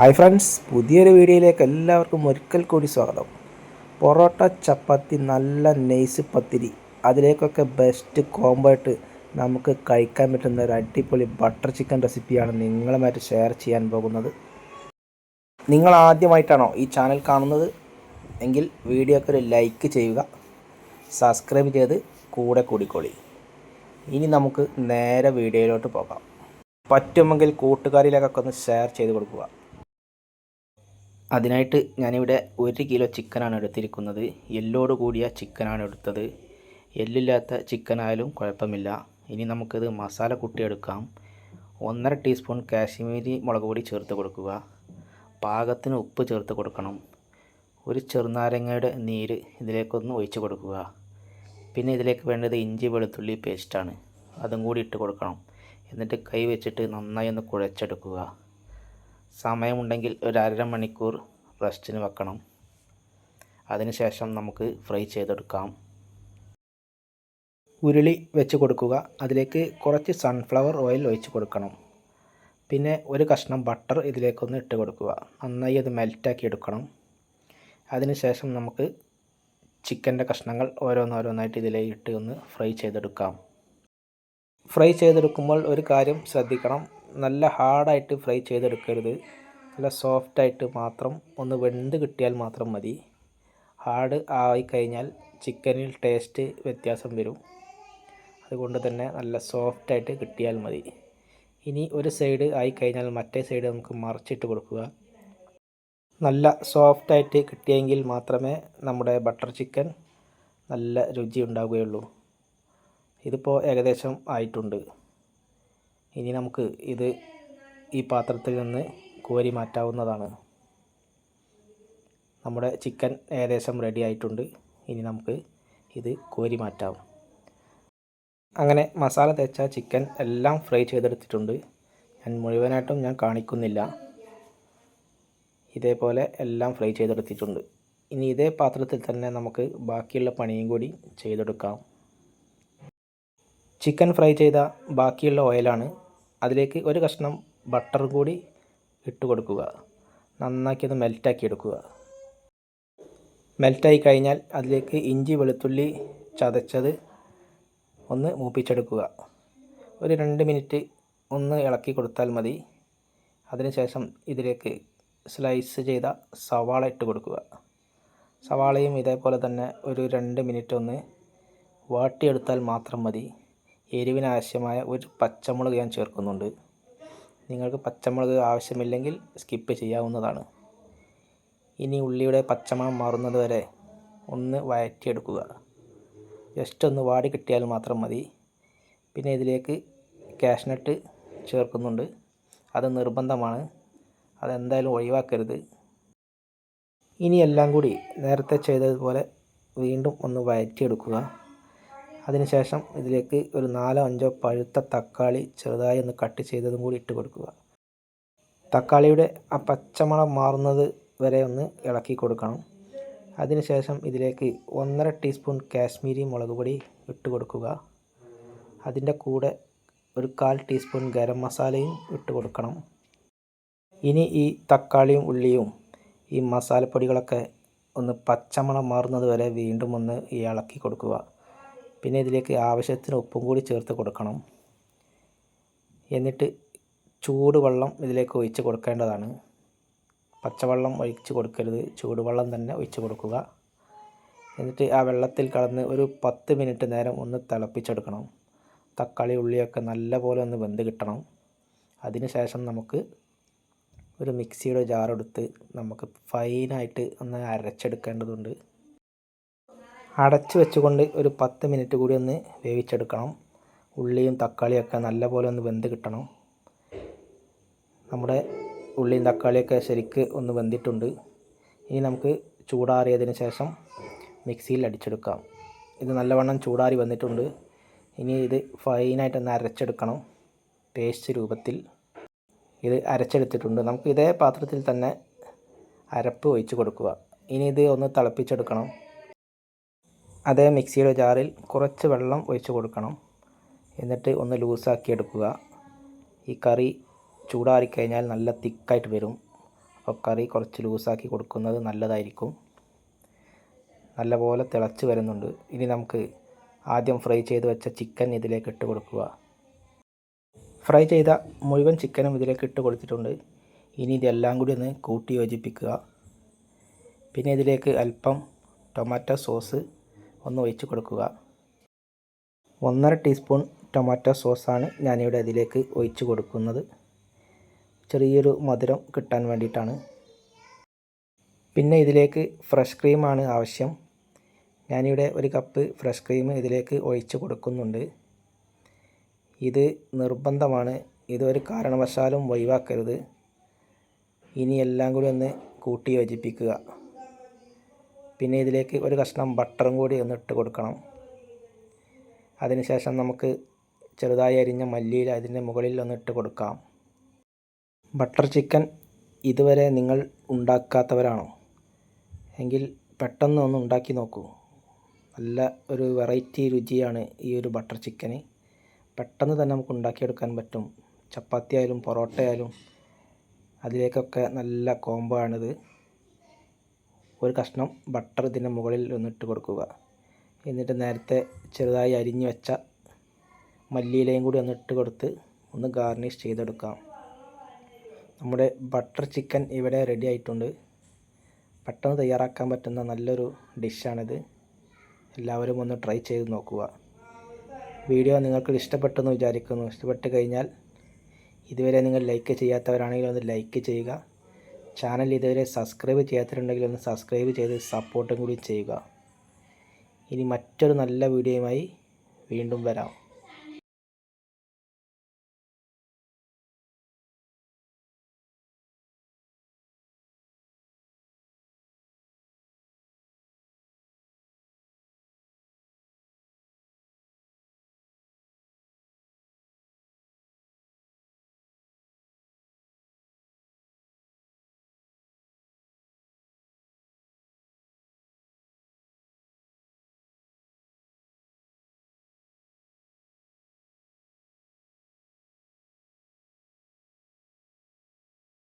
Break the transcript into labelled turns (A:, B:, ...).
A: Hi friends പുതിയൊരു വീഡിയോയിലേക്ക് എല്ലാവർക്കും ഒരിക്കൽ കൂടി സ്വാഗതം. പൊറോട്ട ചപ്പാത്തി നല്ല നെയ്സ് പത്തിരി. അതിലേക്കൊക്കെ ബെസ്റ്റ് കോമ്പായിട്ട് നമുക്ക് കഴിക്കാൻ പറ്റുന്ന ഒരു അടിപൊളി ബട്ടർ ചിക്കൻ റെസിപ്പിയാണ് നിങ്ങളുമായിട്ട് ഷെയർ ചെയ്യാൻ പോകുന്നത്. നിങ്ങൾ ആദ്യമായിട്ടാണോ ഈ ചാനൽ കാണുന്നത്? എങ്കിൽ വീഡിയോക്ക് ഒരു ലൈക്ക് ചെയ്യുക. സബ്സ്ക്രൈബ് ചെയ്ത് കൂടെ കൂടിക്കോളി. ഇനി നമുക്ക് നേരെ വീഡിയോയിലോട്ട് പോകാം. പറ്റുമെങ്കിൽ കൂട്ടുകാരിലേക്കൊക്കെ ഒന്ന് ഷെയർ ചെയ്ത് കൊടുക്കുക. അതിനായിട്ട് ഞാനിവിടെ ഒരു കിലോ ചിക്കനാണ് എടുത്തിരിക്കുന്നത്. എല്ലോട് കൂടിയ ചിക്കനാണ് എടുത്തത്. എല്ലില്ലാത്ത ചിക്കനായാലും കുഴപ്പമില്ല. ഇനി നമുക്കിത് മസാല കുട്ടിയെടുക്കാം. ഒന്നര ടീസ്പൂൺ കാശ്മീരി മുളക് പൊടി ചേർത്ത് കൊടുക്കുക. പാകത്തിന് ഉപ്പ് ചേർത്ത് കൊടുക്കണം. ഒരു ചെറുനാരങ്ങയുടെ നീര് ഇതിലേക്കൊന്ന് ഒഴിച്ച് കൊടുക്കുക. പിന്നെ ഇതിലേക്ക് വേണ്ടത് ഇഞ്ചി വെളുത്തുള്ളി പേസ്റ്റാണ്. അതും കൂടി ഇട്ട് കൊടുക്കണം. എന്നിട്ട് കൈ വെച്ചിട്ട് നന്നായി ഒന്ന് കുഴച്ചെടുക്കുക. സമയമുണ്ടെങ്കിൽ ഒരു അര മണിക്കൂർ റെസ്റ്റിന് വെക്കണം. അതിനുശേഷം നമുക്ക് ഫ്രൈ ചെയ്തെടുക്കാം. ഉരുളി വെച്ച് കൊടുക്കുക. അതിലേക്ക് കുറച്ച് സൺഫ്ലവർ ഓയിൽ ഒഴിച്ച് കൊടുക്കണം. പിന്നെ ഒരു കഷ്ണം ബട്ടർ ഇതിലേക്കൊന്ന് ഇട്ട് കൊടുക്കുക. നന്നായി അത് മെൽറ്റാക്കി എടുക്കണം. അതിനുശേഷം നമുക്ക് ചിക്കന്റെ കഷ്ണങ്ങൾ ഓരോന്നോരോന്നായിട്ട് ഇതിലേക്ക് ഇട്ട് ഒന്ന് ഫ്രൈ ചെയ്തെടുക്കാം. ഫ്രൈ ചെയ്തെടുക്കുമ്പോൾ ഒരു കാര്യം ശ്രദ്ധിക്കണം. നല്ല ഹാർഡായിട്ട് ഫ്രൈ ചെയ്തെടുക്കരുത്. നല്ല സോഫ്റ്റായിട്ട് മാത്രം ഒന്ന് വെന്ത് കിട്ടിയാൽ മാത്രം മതി. ഹാർഡ് ആയി കഴിഞ്ഞാൽ ചിക്കനിൽ ടേസ്റ്റ് വ്യത്യാസം വരും. അതുകൊണ്ട് തന്നെ നല്ല സോഫ്റ്റായിട്ട് കിട്ടിയാൽ മതി. ഇനി ഒരു സൈഡ് ആയി കഴിഞ്ഞാൽ മറ്റേ സൈഡ് നമുക്ക് മറിച്ചിട്ട് കൊടുക്കുക. നല്ല സോഫ്റ്റായിട്ട് കിട്ടിയെങ്കിൽ മാത്രമേ നമ്മുടെ ബട്ടർ ചിക്കൻ നല്ല രുചി ഉണ്ടാവുകയുള്ളൂ. ഇതിപ്പോൾ ഏകദേശം ആയിട്ടുണ്ട്. ഇനി നമുക്ക് ഇത് ഈ പാത്രത്തിൽ നിന്ന് കോരി മാറ്റാവുന്നതാണ്. നമ്മുടെ ചിക്കൻ ഏകദേശം റെഡി ആയിട്ടുണ്ട്. ഇനി നമുക്ക് ഇത് കോരി മാറ്റാം. അങ്ങനെ മസാല തേച്ച ചിക്കൻ എല്ലാം ഫ്രൈ ചെയ്തെടുത്തിട്ടുണ്ട്. ഞാൻ മുഴുവനായിട്ടും ഞാൻ കാണിക്കുന്നില്ല. ഇതേപോലെ എല്ലാം ഫ്രൈ ചെയ്തെടുത്തിട്ടുണ്ട്. ഇനി ഇതേ പാത്രത്തിൽ തന്നെ നമുക്ക് ബാക്കിയുള്ള പണിയും കൂടി ചെയ്തെടുക്കാം. ചിക്കൻ ഫ്രൈ ചെയ്ത ബാക്കിയുള്ള ഓയിലാണ് അതിലേക്ക് ഒരു കഷ്ണം ബട്ടർ കൂടി ഇട്ട് കൊടുക്കുക. നന്നാക്കി അത് മെൽറ്റാക്കി എടുക്കുക. മെൽറ്റായി കഴിഞ്ഞാൽ അതിലേക്ക് ഇഞ്ചി വെളുത്തുള്ളി ചതച്ചത് ഒന്ന് മൂപ്പിച്ചെടുക്കുക. ഒരു രണ്ട് മിനിറ്റ് ഒന്ന് ഇളക്കി കൊടുത്താൽ മതി. അതിനുശേഷം ഇതിലേക്ക് സ്ലൈസ് ചെയ്ത സവാള ഇട്ട് കൊടുക്കുക. സവാളയും ഇതേപോലെ തന്നെ ഒരു രണ്ട് മിനിറ്റ് ഒന്ന് വാട്ടിയെടുത്താൽ മാത്രം മതി. എരിവിന് ആവശ്യമായ ഒരു പച്ചമുളക് ഞാൻ ചേർക്കുന്നുണ്ട്. നിങ്ങൾക്ക് പച്ചമുളക് ആവശ്യമില്ലെങ്കിൽ സ്കിപ്പ് ചെയ്യാവുന്നതാണ്. ഇനി ഉള്ളിയുടെ പച്ചമണം മാറുന്നത് വരെ ഒന്ന് വഴറ്റിയെടുക്കുക. ജസ്റ്റ് ഒന്ന് വാടി കിട്ടിയാൽ മാത്രം മതി. പിന്നെ ഇതിലേക്ക് കാഷ്നട്ട് ചേർക്കുന്നുണ്ട്. അത് നിർബന്ധമാണ്. അതെന്തായാലും ഒഴിവാക്കരുത്. ഇനി എല്ലാം കൂടി നേരത്തെ ചെയ്തതുപോലെ വീണ്ടും ഒന്ന് വഴറ്റിയെടുക്കുക. അതിനുശേഷം ഇതിലേക്ക് ഒരു നാലോ അഞ്ചോ പഴുത്ത തക്കാളി ചെറുതായി ഒന്ന് കട്ട് ചെയ്തതും കൂടി ഇട്ട് കൊടുക്കുക. തക്കാളിയുടെ ആ പച്ചമണം മാറുന്നത് വരെ ഒന്ന് ഇളക്കി കൊടുക്കണം. അതിനുശേഷം ഇതിലേക്ക് ഒന്നര ടീസ്പൂൺ കാശ്മീരി മുളക് പൊടി ഇട്ട് കൊടുക്കുക. അതിന്റെ കൂടെ ഒരു കാൽ ടീസ്പൂൺ ഗരം മസാലയും ഇട്ട് കൊടുക്കണം. ഇനി ഈ തക്കാളിയും ഉള്ളിയും ഈ മസാലപ്പൊടികളൊക്കെ ഒന്ന് പച്ചമണം മാറുന്നത് വരെ വീണ്ടും ഒന്ന് ഇളക്കി കൊടുക്കുക. പിന്നെ ഇതിലേക്ക് ആവശ്യത്തിന് ഉപ്പും കൂടി ചേർത്ത് കൊടുക്കണം. എന്നിട്ട് ചൂടുവെള്ളം ഇതിലേക്ക് ഒഴിച്ച് കൊടുക്കേണ്ടതാണ്. പച്ചവെള്ളം ഒഴിച്ച് കൊടുക്കരുത്. ചൂടുവെള്ളം തന്നെ ഒഴിച്ച് കൊടുക്കുക. എന്നിട്ട് ആ വെള്ളത്തിൽ കടന്ന് ഒരു പത്ത് മിനിറ്റ് നേരം ഒന്ന് തിളപ്പിച്ചെടുക്കണം. തക്കാളി ഉള്ളിയൊക്കെ നല്ലപോലെ ഒന്ന് വെന്ത് കിട്ടണം. അതിനുശേഷം നമുക്ക് ഒരു മിക്സിയുടെ ജാറെടുത്ത് നമുക്ക് ഫൈനായിട്ട് ഒന്ന് അരച്ചെടുക്കേണ്ടതുണ്ട്. അടച്ചു വെച്ചുകൊണ്ട് ഒരു പത്ത് മിനിറ്റ് കൂടി ഒന്ന് വേവിച്ചെടുക്കണം. ഉള്ളിയും തക്കാളിയൊക്കെ നല്ലപോലെ ഒന്ന് വെന്ത് കിട്ടണം. നമ്മുടെ ഉള്ളിയും തക്കാളിയൊക്കെ ശരിക്ക് ഒന്ന് വെന്തിട്ടുണ്ട്. ഇനി നമുക്ക് ചൂടാറിയതിന് ശേഷം മിക്സിയിൽ അടിച്ചെടുക്കാം. ഇത് നല്ലവണ്ണം ചൂടാറി വന്നിട്ടുണ്ട്. ഇനി ഇത് ഫൈനായിട്ട് ഒന്ന് അരച്ചെടുക്കണം പേസ്റ്റ് രൂപത്തിൽ. ഇത് അരച്ചെടുത്തിട്ടുണ്ട്. നമുക്ക് ഇതേ പാത്രത്തിൽ തന്നെ അരപ്പ് ഒഴിച്ച് കൊടുക്കുക. ഇനി ഇത് ഒന്ന് തിളപ്പിച്ചെടുക്കണം. അതേ മിക്സിയുടെ ജാറിൽ കുറച്ച് വെള്ളം ഒഴിച്ച് കൊടുക്കണം. എന്നിട്ട് ഒന്ന് ലൂസാക്കി എടുക്കുക. ഈ കറി ചൂടാറിക്കഴിഞ്ഞാൽ നല്ല തിക്കായിട്ട് വരും. അപ്പോൾ കറി കുറച്ച് ലൂസാക്കി കൊടുക്കുന്നത് നല്ലതായിരിക്കും. നല്ലപോലെ തിളച്ച് വരുന്നുണ്ട്. ഇനി നമുക്ക് ആദ്യം ഫ്രൈ ചെയ്ത് വെച്ച ചിക്കൻ ഇതിലേക്ക് ഇട്ട് കൊടുക്കുക. ഫ്രൈ ചെയ്ത മുഴുവൻ ചിക്കനും ഇതിലേക്ക് ഇട്ട് കൊടുത്തിട്ടുണ്ട്. ഇനി ഇതെല്ലാം കൂടി ഒന്ന് കൂട്ടി യോജിപ്പിക്കുക. പിന്നെ ഇതിലേക്ക് അല്പം ടൊമാറ്റോ സോസ് ഒന്ന് ഒഴിച്ചു കൊടുക്കുക. ഒന്നര ടീസ്പൂൺ ടൊമാറ്റോ സോസാണ് ഞാനിവിടെ അതിലേക്ക് ഒഴിച്ചു കൊടുക്കുന്നത്. ചെറിയൊരു മധുരം കിട്ടാൻ വേണ്ടിയിട്ടാണ്. പിന്നെ ഇതിലേക്ക് ഫ്രഷ് ക്രീമാണ് ആവശ്യം. ഞാനിവിടെ ഒരു കപ്പ് ഫ്രഷ് ക്രീം ഇതിലേക്ക് ഒഴിച്ചു കൊടുക്കുന്നുണ്ട്. ഇത് നിർബന്ധമാണ്. ഇതൊരു കാരണവശാലും ഒഴിവാക്കരുത്. ഇനി എല്ലാം കൂടി ഒന്ന് കൂട്ടി യോജിപ്പിക്കുക. പിന്നെ ഇതിലേക്ക് ഒരു കഷ്ണം ബട്ടറും കൂടി ഒന്ന് ഇട്ട് കൊടുക്കണം. അതിനുശേഷം നമുക്ക് ചെറുതായി അരിഞ്ഞ മല്ലിയിൽ അതിന്റെ മുകളിൽ ഒന്ന് ഇട്ട് കൊടുക്കാം. ബട്ടർ ചിക്കൻ ഇതുവരെ നിങ്ങൾ ഉണ്ടാക്കാത്തവരാണോ? എങ്കിൽ പെട്ടെന്ന് ഒന്ന് ഉണ്ടാക്കി നോക്കൂ. നല്ല ഒരു വെറൈറ്റി രുചിയാണ് ഈ ഒരു ബട്ടർ ചിക്കന്. പെട്ടെന്ന് തന്നെ നമുക്ക് ഉണ്ടാക്കിയെടുക്കാൻ പറ്റും. ചപ്പാത്തി ആയാലും പൊറോട്ട ആയാലും അതിലേക്കൊക്കെ നല്ല കോംബോ ആണിത് ഒരു കഷ്ണം ബട്ടർ ഇതിന്റെ മുകളിൽ ഒന്നിട്ട് കൊടുക്കുക. എന്നിട്ട് നേരത്തെ ചെറുതായി അരിഞ്ഞു വെച്ച മല്ലിയിലയും കൂടി ഒന്നിട്ട് കൊടുത്ത് ഒന്ന് ഗാർണിഷ് ചെയ്തെടുക്കാം. നമ്മുടെ ബട്ടർ ചിക്കൻ ഇവിടെ റെഡി ആയിട്ടുണ്ട്. പെട്ടെന്ന് തയ്യാറാക്കാൻ പറ്റുന്ന നല്ലൊരു ഡിഷാണിത്. എല്ലാവരും ഒന്ന് ട്രൈ ചെയ്ത് നോക്കുക. വീഡിയോ നിങ്ങൾക്ക് ഇഷ്ടപ്പെട്ടെന്ന് വിചാരിക്കുന്നു. ഇഷ്ടപ്പെട്ട് കഴിഞ്ഞാൽ ഇതുവരെ നിങ്ങൾ ലൈക്ക് ചെയ്യാത്തവരാണെങ്കിൽ ഒന്ന് ലൈക്ക് ചെയ്യുക. ചാനൽ ഇതുവരെ സബ്സ്ക്രൈബ് ചെയ്യാത്തിട്ടുണ്ടെങ്കിൽ ഒന്ന് സബ്സ്ക്രൈബ് ചെയ്ത് സപ്പോർട്ടും കൂടി ചെയ്യുക. ഇനി മറ്റൊരു നല്ല വീഡിയോയുമായി വീണ്ടും വരാം.